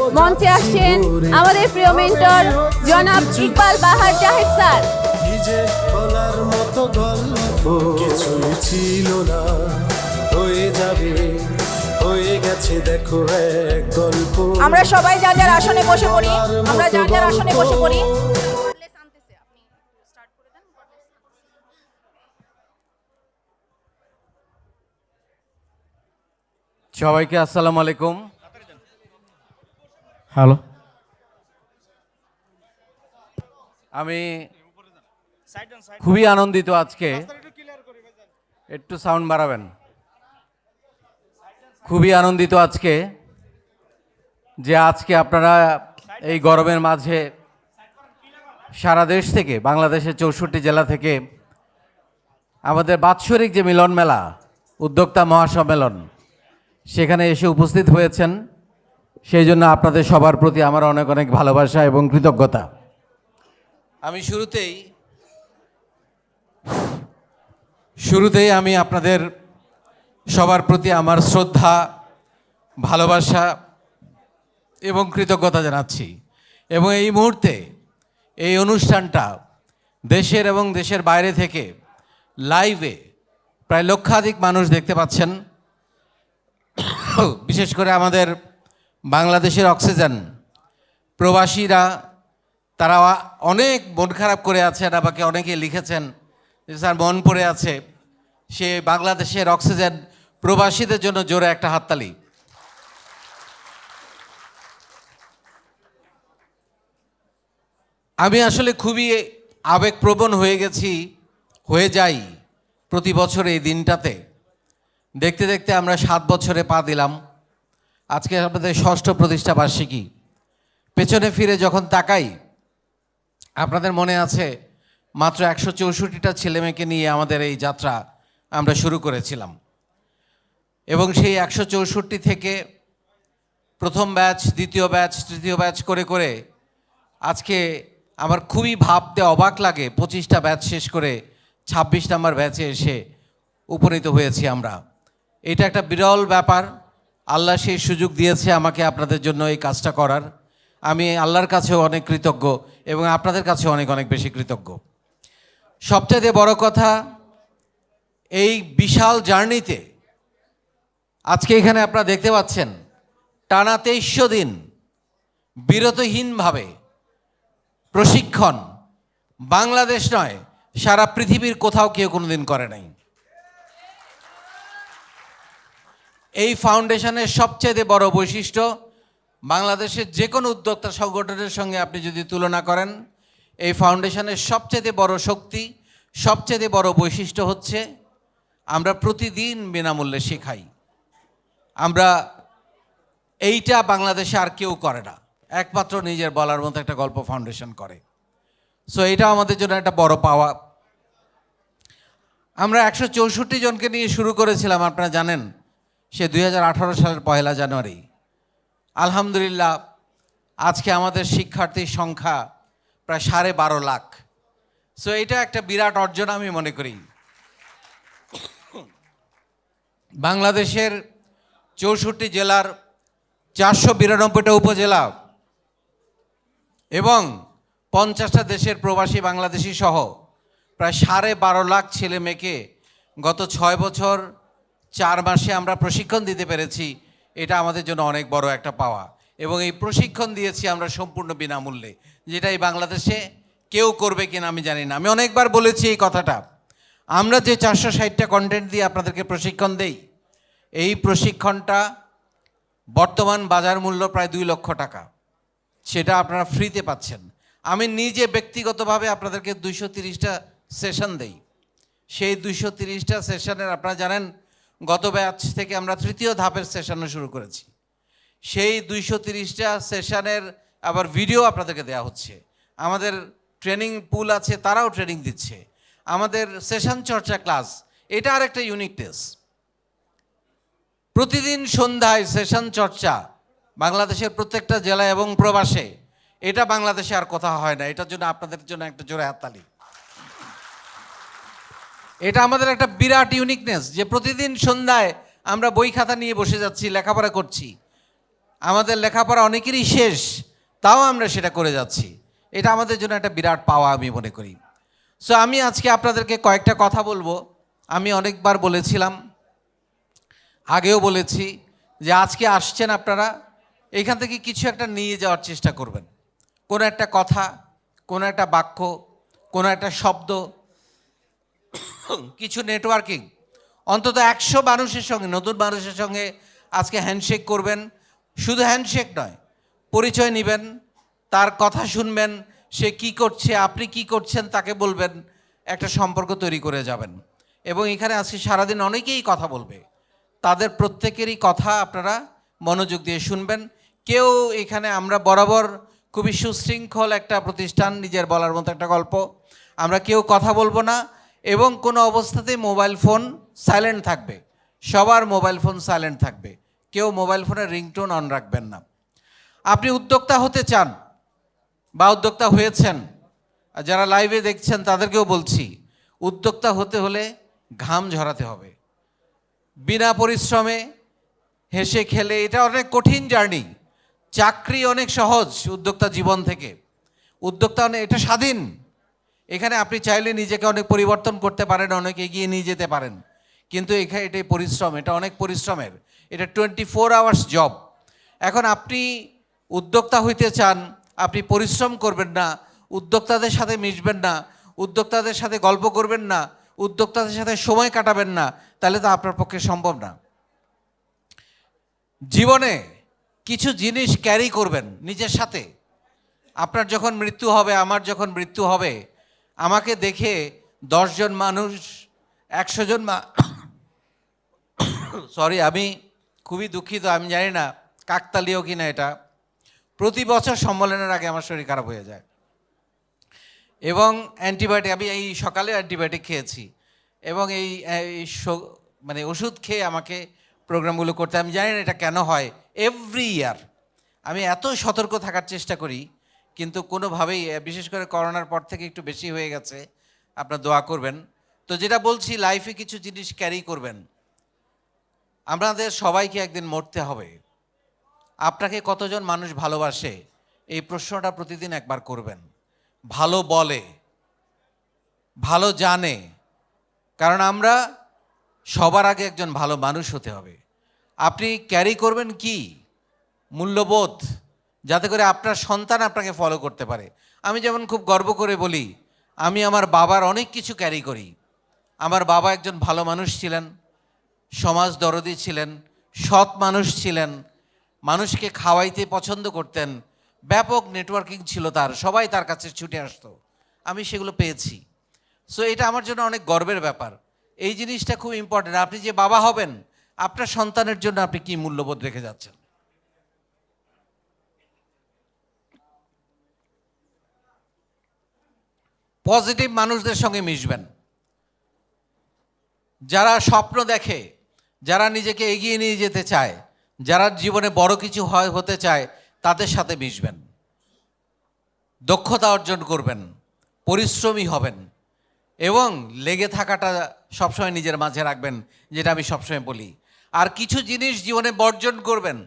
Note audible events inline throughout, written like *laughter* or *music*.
মঞ্চে আসছেন আমাদের প্রিয় মেন্টর জনাব ইকবাল বাহার জাহেদ স্যার। নিজে বলার মতো গল্প কিছুই ছিল না। হয়ে যাবে হয়ে গেছে দেখো এক গল্প। আমরা সবাই যার যার আসনে বসে পড়ি আমরা যার যার আসনে বসে পড়ি। সবাইকে আসসালামু আলাইকুম। হ্যালো আমি খুবই আনন্দিত আজকে। একটু সাউন্ড বাড়াবেন। খুবই আনন্দিত আজকে যে আজকে আপনারা এই গরমের মাঝে সারা দেশ থেকে, বাংলাদেশের চৌষট্টি জেলা থেকে আমাদের বাৎসরিক যে মিলন মেলা, উদ্যোক্তা মহাসম্মেলন, সেখানে এসে উপস্থিত হয়েছেন। সেই জন্য আপনাদের সবার প্রতি আমার অনেক অনেক ভালোবাসা এবং কৃতজ্ঞতা। আমি শুরুতেই শুরুতেই আমি আপনাদের সবার প্রতি আমার শ্রদ্ধা, ভালোবাসা এবং কৃতজ্ঞতা জানাচ্ছি। এবং এই মুহূর্তে এই অনুষ্ঠানটা দেশের এবং দেশের বাইরে থেকে লাইভে প্রায় লক্ষাধিক মানুষ দেখতে পাচ্ছেন। বিশেষ করে আমাদের বাংলাদেশের অক্সিজেন প্রবাসীরা, তারা অনেক মন খারাপ করে আছেন আমাকে অনেকে লিখেছেন, যে স্যার মন পড়ে আছে, সে বাংলাদেশের অক্সিজেন প্রবাসীদের জন্য জোরে একটা হাততালি। আমি আসলে খুবই আবেগপ্রবণ হয়ে গেছি, হয়ে যাই প্রতি বছর এই দিনটাতে। দেখতে দেখতে আমরা সাত বছরে পা দিলাম। আজকে আমাদের ষষ্ঠ প্রতিষ্ঠা বার্ষিকী। পেছনে ফিরে যখন তাকাই, আপনাদের মনে আছে, মাত্র একশো চৌষট্টিটা ছেলেমেয়েকে নিয়ে আমাদের এই যাত্রা আমরা শুরু করেছিলাম। এবং সেই একশো চৌষট্টি থেকে প্রথম ব্যাচ, দ্বিতীয় ব্যাচ, তৃতীয় ব্যাচ করে করে আজকে আমার খুবই ভাবতে অবাক লাগে, পঁচিশটা ব্যাচ শেষ করে ছাব্বিশ নাম্বার ব্যাচে এসে উপনীত হয়েছি আমরা। এটা একটা বিরল ব্যাপার। আল্লাহ সেই সুযোগ দিয়েছে আমাকে আপনাদের জন্য এই কাজটা করার। আমি আল্লাহর কাছেও অনেক কৃতজ্ঞ এবং আপনাদের কাছেও অনেক অনেক বেশি কৃতজ্ঞ। সবচেয়ে বড় কথা, এই বিশাল জার্নিতে, আজকে এখানে আপনারা দেখতে পাচ্ছেন, টানা তেইশশো দিন বিরতহীনভাবে প্রশিক্ষণ। বাংলাদেশ নয়, সারা পৃথিবীর কোথাও কেউ কোনো দিন করে নাই। এই ফাউন্ডেশনের সবচেয়ে বড় বৈশিষ্ট্য, বাংলাদেশের যে কোনো উদ্যোক্তা সংগঠনের সঙ্গে আপনি যদি তুলনা করেন, এই ফাউন্ডেশনের সবচেয়ে বড় শক্তি, সবচেয়ে বড় বৈশিষ্ট্য হচ্ছে, আমরা প্রতিদিন বিনামূল্যে শেখাই। আমরা এইটা বাংলাদেশে আর কেউ করে না, একমাত্র নিজের বলার মতো একটা গল্প ফাউন্ডেশন করে। সো এটা আমাদের জন্য একটা বড় পাওয়া। আমরা একশো চৌষট্টি জনকে নিয়ে শুরু করেছিলাম, আপনারা জানেন। সে দুই হাজার আঠারো সালের পয়লা জানুয়ারি। আলহামদুলিল্লাহ, আজকে আমাদের শিক্ষার্থীর সংখ্যা প্রায় সাড়ে বারো লাখ। সো এটা একটা বিরাট অর্জন আমি মনে করি। বাংলাদেশের চৌষট্টি জেলার চারশো বিরানব্বইটা উপজেলা এবং পঞ্চাশটা দেশের প্রবাসী বাংলাদেশি সহ প্রায় সাড়ে বারো লাখ ছেলে মেয়েকে গত ছয় বছর চার মাসে আমরা প্রশিক্ষণ দিতে পেরেছি, এটা আমাদের জন্য অনেক বড় একটা পাওয়া। এবং এই প্রশিক্ষণ দিয়েছি আমরা সম্পূর্ণ বিনামূল্যে, যেটা এই বাংলাদেশে কেউ করবে কিনা আমি জানি না। আমি অনেকবার বলেছি এই কথাটা। আমরা যে চারশো ষাটটা কন্টেন্ট দিয়ে আপনাদেরকে প্রশিক্ষণ দেই, এই প্রশিক্ষণটা বর্তমান বাজার মূল্য প্রায় দুই লক্ষ টাকা। সেটা আপনারা ফ্রিতে পাচ্ছেন। আমি নিজে ব্যক্তিগতভাবে আপনাদেরকে দুইশো তিরিশটা সেশন দেই। সেই দুইশো তিরিশটা সেশনের আপনারা জানেন গত ব্যাচ থেকে আমরা তৃতীয় ধাপের সেশনও শুরু করেছি। সেই দুইশো তিরিশটা সেশনের আবার ভিডিও আপনাদেরকে দেওয়া হচ্ছে। আমাদের ট্রেনিং পুল আছে, তারাও ট্রেনিং দিচ্ছে। আমাদের সেশন চর্চা ক্লাস এটা আর একটা ইউনিকনেস প্রতিদিন সন্ধ্যায় সেশন চর্চা বাংলাদেশের প্রত্যেকটা জেলা এবং প্রবাসে। এটা বাংলাদেশে আর কথা হয় না, এটার জন্য আপনাদের জন্য একটা জোরে হাততালি। এটা আমাদের একটা বিরাট ইউনিকনেস যে প্রতিদিন সন্ধ্যায় আমরা বই খাতা নিয়ে বসে যাচ্ছি, লেখাপড়া করছি। আমাদের লেখাপড়া অনেকেরই শেষ, তাও আমরা সেটা করে যাচ্ছি। এটা আমাদের জন্য একটা বিরাট পাওয়া আমি মনে করি। সো আমি আজকে আপনাদেরকে কয়েকটা কথা বলব। আমি অনেকবার বলেছিলাম, আগেও বলেছি, যে আজকে আসছেন আপনারা, এখান থেকে কিছু একটা নিয়ে যাওয়ার চেষ্টা করবেন। কোনো একটা কথা, কোনো একটা বাক্য, কোনো একটা শব্দ কিছু নেটওয়ার্কিং অন্তত একশো মানুষের সঙ্গে, নতুন মানুষের সঙ্গে আজকে হ্যান্ডশেক করবেন। শুধু হ্যান্ডশেক নয়, পরিচয় নেবেন, তার কথা শুনবেন, সে কি করছে, আপনি কি করছেন তাকে বলবেন, একটা সম্পর্ক তৈরি করে যাবেন। এবং এখানে আজকে সারাদিন অনেকেই কথা বলবে। তাদের প্রত্যেকেরই কথা আপনারা মনোযোগ দিয়ে শুনবেন। কেউ এখানে আমরা বরাবর খুবই সুশৃঙ্খল একটা প্রতিষ্ঠান, নিজের বলার মতো একটা গল্প। আমরা কেউ কথা বলব না এবং কোনো অবস্থাতেই মোবাইল ফোন সাইলেন্ট থাকবে। সবার মোবাইল ফোন সাইলেন্ট থাকবে। কেউ মোবাইল ফোনের রিংটোন অন রাখবেন না। আপনি উদ্যোক্তা হতে চান বা উদ্যোক্তা হয়েছেন, যারা লাইভে দেখছেন তাদেরকেও বলছি, উদ্যোক্তা হতে হলে ঘাম ঝরাতে হবে। বিনা পরিশ্রমে হেসে খেলে এটা অনেক কঠিন জার্নি। চাকরি অনেক সহজ উদ্যোক্তা জীবন থেকে। উদ্যোক্তা অনেক এটা স্বাধীন। এখানে আপনি চাইলে নিজেকে অনেক পরিবর্তন করতে পারেন, অনেক এগিয়ে নিয়ে যেতে পারেন। কিন্তু এখানে এটাই পরিশ্রম, এটা অনেক পরিশ্রমের। এটা টোয়েন্টি ফোর আওয়ার্স জব এখন আপনি উদ্যোক্তা হইতে চান, আপনি পরিশ্রম করবেন না, উদ্যোক্তাদের সাথে মিশবেন না, উদ্যোক্তাদের সাথে গল্প করবেন না, উদ্যোক্তাদের সাথে সময় কাটাবেন না, তাহলে তো আপনার পক্ষে সম্ভব না। জীবনে কিছু জিনিস ক্যারি করবেন নিজের সাথে। আপনার যখন মৃত্যু হবে, আমার যখন মৃত্যু হবে আমাকে দেখে দশজন মানুষ, একশো জন সরি *coughs* আমি খুবই দুঃখিত, আমি জানি না কাকতালীয় কি না এটা। প্রতি বছর সম্মেলনের আগে আমার শরীর খারাপ হয়ে যায়। এবং অ্যান্টিবায়োটিক, আমি এই সকালে অ্যান্টিবায়োটিক খেয়েছি। এবং এই মানে ওষুধ খেয়ে আমাকে প্রোগ্রামগুলো করতে আমি জানি না এটা কেন হয়। এভরি ইয়ার আমি এত সতর্ক থাকার চেষ্টা করি কিন্তু কোনোভাবেই বিশেষ করে করোনার পর থেকে একটু বেশি হয়ে গেছে, আপনার দোয়া করবেন। তো যেটা বলছি লাইফে কিছু জিনিস ক্যারি করবেন। আমাদের সবাইকে একদিন মরতে হবে। আপনাকে কতজন মানুষ ভালোবাসে, এই প্রশ্নটা প্রতিদিন একবার করবেন। ভালো বলে, ভালো জানে, কারণ আমরা সবার আগে একজন ভালো মানুষ হতে হবে। আপনি ক্যারি করবেন কি? মূল্যবোধ? যাতে করে আপনার সন্তান আপনাকে ফলো করতে পারে। আমি যেমন খুব গর্ব করে বলি, আমি আমার বাবার অনেক কিছু ক্যারি করি। আমার বাবা একজন ভালো মানুষ ছিলেন, সমাজ দরদি ছিলেন, সৎ মানুষ ছিলেন, মানুষকে খাওয়াইতে পছন্দ করতেন, ব্যাপক নেটওয়ার্কিং ছিল তার, সবাই তার কাছে ছুটে আসতো। আমি সেগুলো পেয়েছি। সো এটা আমার জন্য অনেক গর্বের ব্যাপার। এই জিনিসটা খুব ইম্পর্টেন্ট আপনি যে বাবা হবেন, আপনার সন্তানের জন্য আপনি কি মূল্যবোধ রেখে যাচ্ছেন? পজিটিভ মানুষদের সঙ্গে মিশবেন। যারা স্বপ্ন দেখে, যারা নিজেকে এগিয়ে নিয়ে যেতে চায়, যারা জীবনে বড় কিছু হয় হতে চায়, তাদের সাথে মিশবেন। দক্ষতা অর্জন করবেন, পরিশ্রমী হবেন এবং লেগে থাকাটা সবসময় নিজের মাঝে রাখবেন, যেটা আমি সবসময় বলি। আর কিছু জিনিস জীবনে বর্জন করবেন।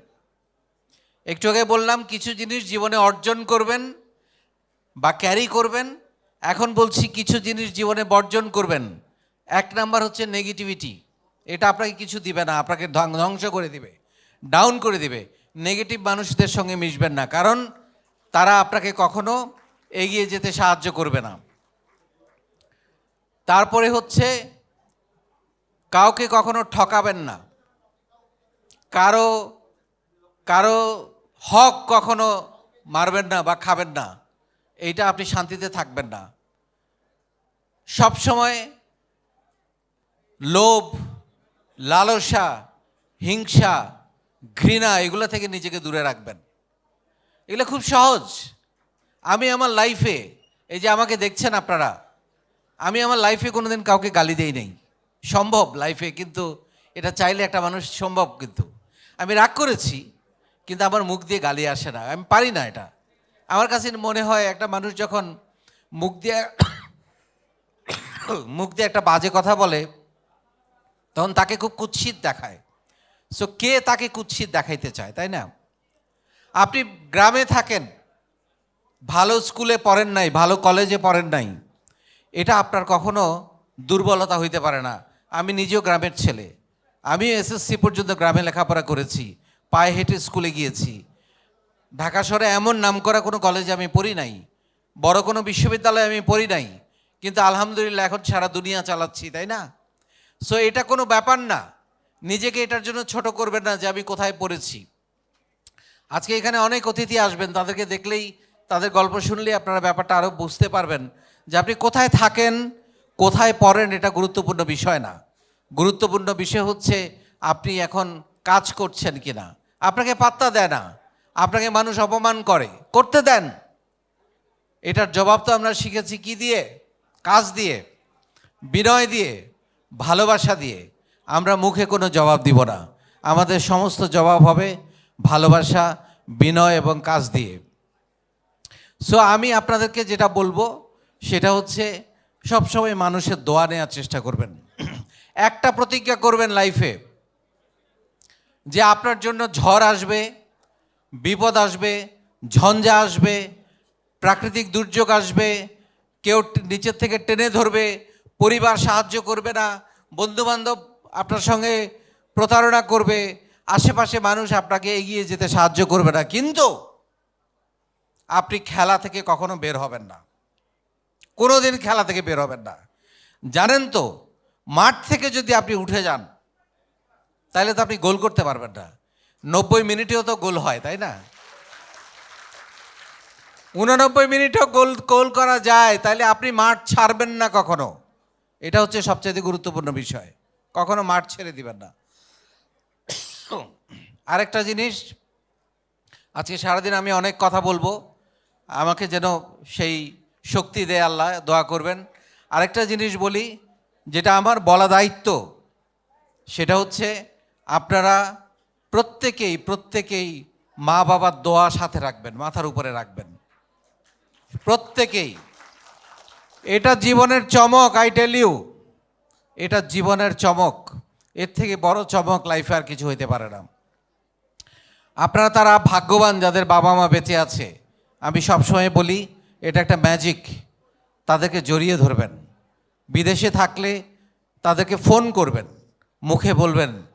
একটু আগে বললাম, কিছু জিনিস জীবনে অর্জন করবেন বা ক্যারি করবেন এখন বলছি কিছু জিনিস জীবনে বর্জন করবেন। এক নাম্বার হচ্ছে নেগেটিভিটি এটা আপনাকে কিছু দিবে না, আপনাকে ধ্বং- ধ্বংস করে দিবে ডাউন করে দিবে। নেগেটিভ মানুষদের সঙ্গে মিশবেন না, কারণ তারা আপনাকে কখনো এগিয়ে যেতে সাহায্য করবে না। তারপরে হচ্ছে, কাউকে কখনো ঠকাবেন না। কারও কারও হক কখনো মারবেন না বা খাবেন না। এইটা আপনি শান্তিতে থাকবেন না। সব সময় লোভ, লালসা, হিংসা, ঘৃণা এগুলো থেকে নিজেকে দূরে রাখবেন। এগুলো খুব সহজ। আমি আমার লাইফে এই যে আমাকে দেখছেন আপনারা, আমি আমার লাইফে কোনোদিন কাউকে গালি দেই নেই। সম্ভব লাইফে কিন্তু এটা চাইলে একটা মানুষ সম্ভব কিন্তু। আমি রাগ করেছি, কিন্তু আমার মুখ দিয়ে গালি আসে না। আমি পারি না এটা। আমার কাছে মনে হয় একটা মানুষ যখন মুখ দিয়ে মুখ দিয়ে একটা বাজে কথা বলে, তখন তাকে খুব কুৎসিত দেখায়। সো কে তাকে কুৎসিত দেখাইতে চায়, তাই না? আপনি গ্রামে থাকেন, ভালো স্কুলে পড়েন নাই, ভালো কলেজে পড়েন নাই, এটা আপনার কখনো দুর্বলতা হইতে পারে না। আমি নিজেও গ্রামের ছেলে। আমি এসএসসি পর্যন্ত গ্রামে লেখাপড়া করেছি, পায়ে হেঁটে স্কুলে গিয়েছি। ঢাকা শহরে এমন নাম করা কোনো কলেজে আমি পড়ি নাই। বড় কোনো বিশ্ববিদ্যালয়ে আমি পড়ি নাই। কিন্তু আলহামদুলিল্লাহ এখন সারা দুনিয়া চালাচ্ছি, তাই না? সো এটা কোনো ব্যাপার না। নিজেকে এটার জন্য ছোট করবেন না যে আমি কোথায় পড়েছি। আজকে এখানে অনেক অতিথি আসবেন, তাদেরকে দেখলেই তাদের গল্প শুনলেই আপনারা ব্যাপারটা আরও বুঝতে পারবেন যে আপনি কোথায় থাকেন, কোথায় পড়েন, এটা গুরুত্বপূর্ণ বিষয় না। গুরুত্বপূর্ণ বিষয় হচ্ছে আপনি এখন কাজ করছেন কিনা। আপনাকে পাত্তা দেয় না। আপনাকে মানুষ অপমান করে। করতে দেন। এটার জবাব তো আমরা শিখেছি কি দিয়ে? কাজ দিয়ে, বিনয় দিয়ে, ভালোবাসা দিয়ে। আমরা মুখে কোনো জবাব দিব না। আমাদের সমস্ত জবাব হবে ভালোবাসা, বিনয় এবং কাজ দিয়ে। সো আমি আপনাদেরকে যেটা বলব, সেটা হচ্ছে সবসময় মানুষের দোয়া নেওয়ার চেষ্টা করবেন। একটা প্রতিজ্ঞা করবেন লাইফে যে আপনার জন্য ঝড় আসবে বিপদ আসবে, ঝঞ্ঝা আসবে, প্রাকৃতিক দুর্যোগ আসবে, কেউ নিচের থেকে টেনে ধরবে, পরিবার সাহায্য করবে না, বন্ধুবান্ধব আপনার সঙ্গে প্রতারণা করবে, আশেপাশে মানুষ আপনাকে এগিয়ে যেতে সাহায্য করবে না। কিন্তু আপনি খেলা থেকে কখনো বের হবেন না। কোনো দিন খেলা থেকে বের হবেন না। জানেন তো, মাঠ থেকে যদি আপনি উঠে যান, তাহলে তো আপনি গোল করতে পারবেন না। নব্বই মিনিটেও তো গোল হয়, তাই না? উননব্বই মিনিটও গোল গোল করা যায় তাহলে আপনি মাঠ ছাড়বেন না কখনো। এটা হচ্ছে সবচেয়ে গুরুত্বপূর্ণ বিষয়। কখনো মাঠ ছেড়ে দিবেন না। আরেকটা জিনিস, আজকে সারাদিন আমি অনেক কথা বলব। আমাকে যেন সেই শক্তি দেয় আল্লাহ, দোয়া করবেন। আরেকটা জিনিস বলি, যেটা আমার বলা দায়িত্ব, সেটা হচ্ছে আপনারা প্রত্যেকেই প্রত্যেকেই মা বাবার দোয়া সাথে রাখবেন, মাথার উপরে রাখবেন। প্রত্যেকেই। এটা জীবনের চমক আই টেল ইউ এটা জীবনের চমক। এর থেকে বড় চমক লাইফে আর কিছু হইতে পারে না। আপনারা তারা ভাগ্যবান যাদের বাবা মা বেঁচে আছে, আমি সবসময় বলি, এটা একটা ম্যাজিক তাদেরকে জড়িয়ে ধরবেন। বিদেশে থাকলে তাদেরকে ফোন করবেন। মুখে বলবেন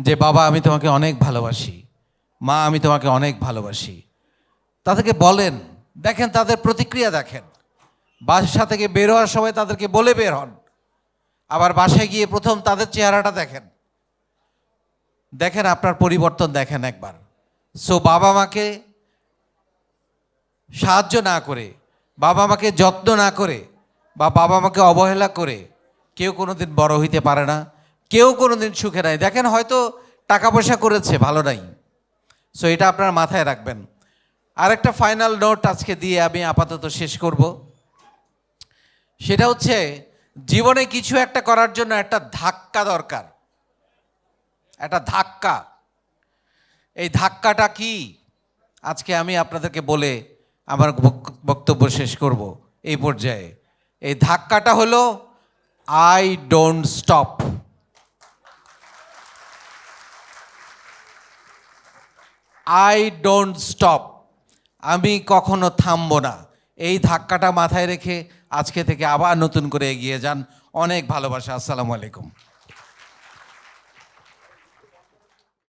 যে, বাবা, আমি তোমাকে অনেক ভালোবাসি। মা, আমি তোমাকে অনেক ভালোবাসি। তাদেরকে বলেন, দেখেন, তাদের প্রতিক্রিয়া দেখেন। বাসা থেকে বের হওয়ার সময় তাদেরকে বলে বের হন। আবার বাসায় গিয়ে প্রথম তাদের চেহারাটা দেখেন। দেখেন, আপনার পরিবর্তন দেখেন একবার। সো, বাবা মাকে সাহায্য না করে, বাবা মাকে যত্ন না করে, বা বাবা মাকে অবহেলা করে, কেউ কোনো দিন বড় হইতে পারে না। কেউ কোনো দিন সুখে নাই। দেখেন হয়তো টাকা পয়সা করেছে, ভালো নাই। সো এটা আপনার মাথায় রাখবেন। আরেকটা ফাইনাল নোট আজকে দিয়ে আমি আপাতত শেষ করব। সেটা হচ্ছে, জীবনে কিছু একটা করার জন্য একটা ধাক্কা দরকার। একটা ধাক্কা। এই ধাক্কাটা কি? আজকে আমি আপনাদেরকে বলে আমার বক- বক্তব্য শেষ করব এই পর্যায়ে। এই ধাক্কাটা হলো I don't stop I don't stop আমি কখনো থামব না। এই ধাক্কাটা মাথায় রেখে আজকে থেকে আবার নতুন করে এগিয়ে যান। অনেক ভালোবাসা। আসসালামু আলাইকুম।